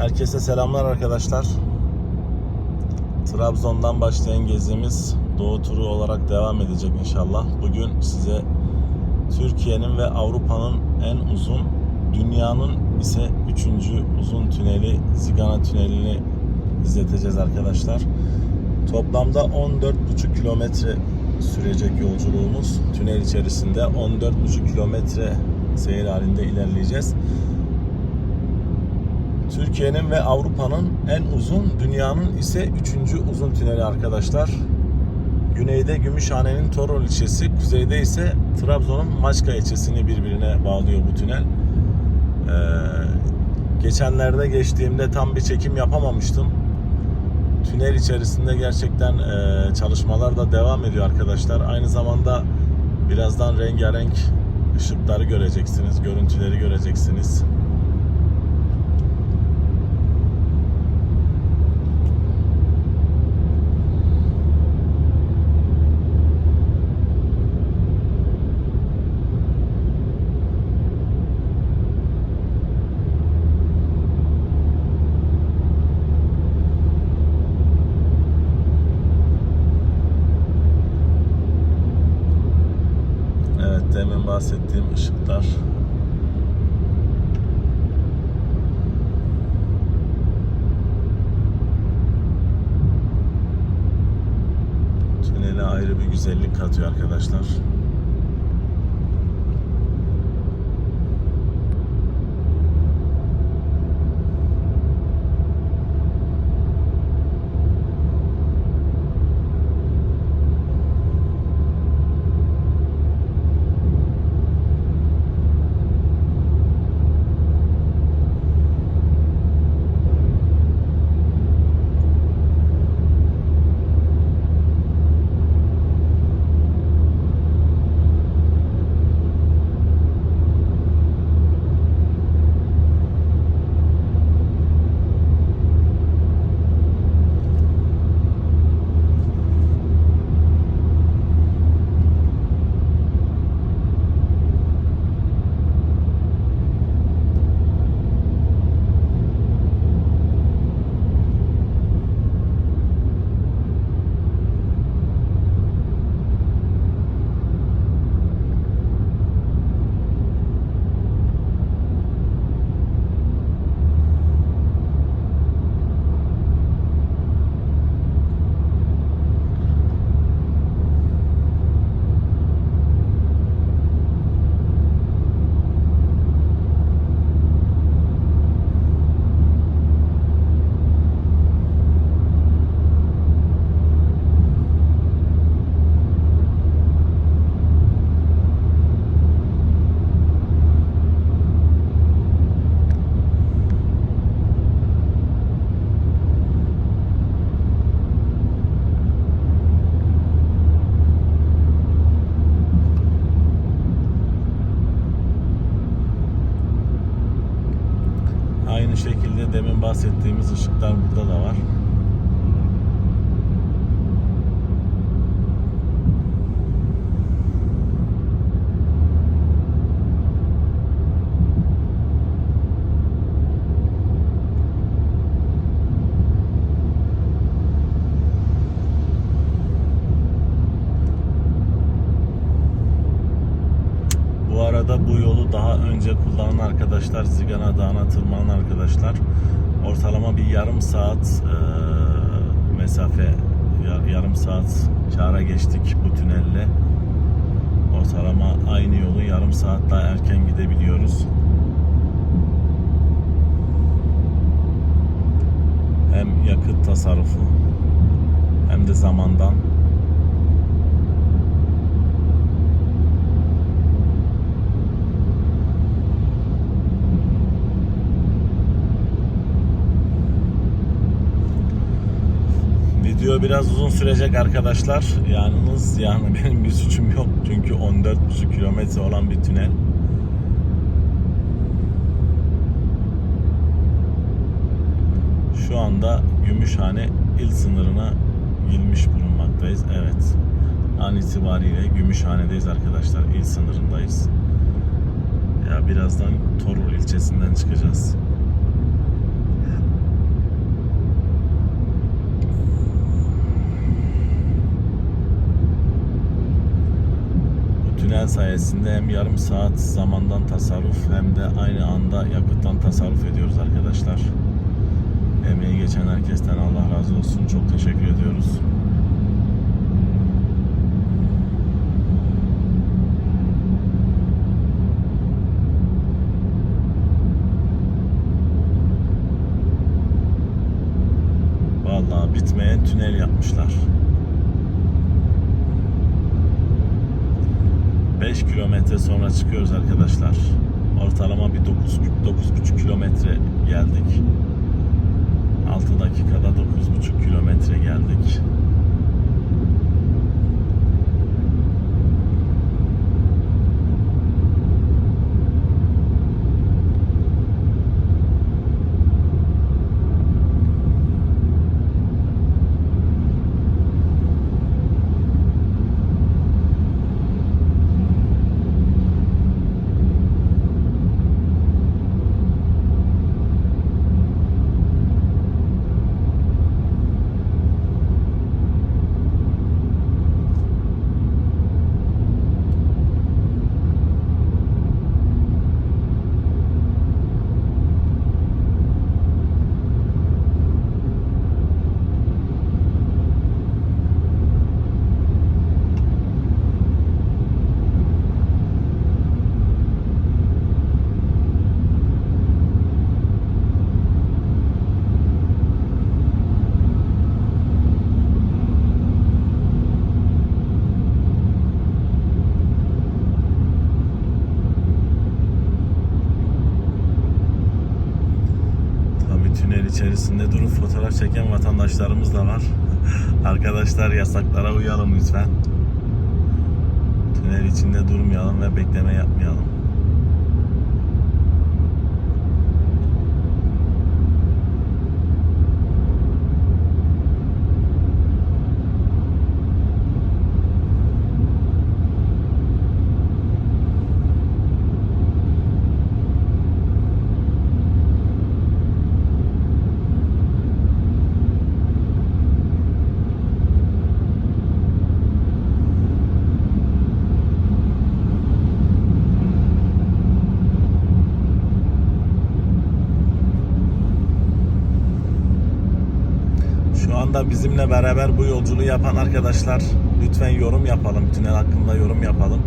Herkese selamlar arkadaşlar. Trabzon'dan başlayan gezimiz Doğu turu olarak devam edecek inşallah. Bugün size Türkiye'nin ve Avrupa'nın en uzun, dünyanın ise üçüncü uzun tüneli Zigana Tüneli'ni izleteceğiz arkadaşlar. Toplamda 14,5 kilometre sürecek yolculuğumuz. Tünel içerisinde 14,5 kilometre seyir halinde ilerleyeceğiz. Türkiye'nin ve Avrupa'nın en uzun, dünyanın ise üçüncü uzun tüneli arkadaşlar. Güneyde Gümüşhane'nin Torol ilçesi, kuzeyde ise Trabzon'un Maçka ilçesini birbirine bağlıyor bu tünel. Ee, geçenlerde geçtiğimde tam bir çekim yapamamıştım. Tünel içerisinde gerçekten e, çalışmalar da devam ediyor arkadaşlar. Aynı zamanda birazdan rengarenk ışıkları göreceksiniz, görüntüleri göreceksiniz. Evet demin bahsettiğim ışıklar. Tünele ayrı bir güzellik katıyor arkadaşlar. Bahsettiğimiz ışıklar burada da var. Bu arada bu yolu daha önce kullanan arkadaşlar, Zigana Dağı'na tırmanan arkadaşlar ortalama bir yarım saat e, mesafe, yar- yarım saat kâra geçtik bu tünelle. Ortalama aynı yolu yarım saat daha erken gidebiliyoruz. Hem yakıt tasarrufu hem de zamandan Biraz uzun sürecek arkadaşlar. Yalnız yani benim bir suçum yok. Çünkü 14,5 kilometre olan bir tünel. Şu anda Gümüşhane il sınırına girmiş bulunmaktayız. Evet. An itibariyle Gümüşhane'deyiz arkadaşlar. İl sınırındayız. Ya birazdan Torul ilçesinden çıkacağız. Tünel sayesinde hem yarım saat zamandan tasarruf hem de aynı anda yakıttan tasarruf ediyoruz arkadaşlar. Emeği geçen herkesten Allah razı olsun. Çok teşekkür ediyoruz. Vallahi bitmeyen tünel yapmışlar. 5 kilometre sonra çıkıyoruz arkadaşlar. Ortalama bir 9 9,5 kilometre geldik. 6 dakikada 9,5 kilometre geldik. Tünel içerisinde durup fotoğraf çeken vatandaşlarımız da var. Arkadaşlar yasaklara uyalım lütfen. Tünel içinde durmayalım ve bekleme yapmayalım. Şu anda bizimle beraber bu yolculuğu yapan arkadaşlar lütfen yorum yapalım. Tünel hakkında yorum yapalım.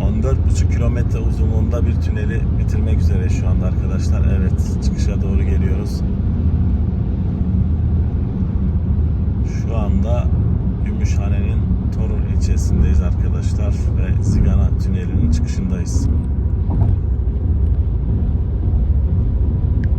14,5 kilometre uzunluğunda bir tüneli bitirmek üzere şu anda arkadaşlar. Evet çıkışa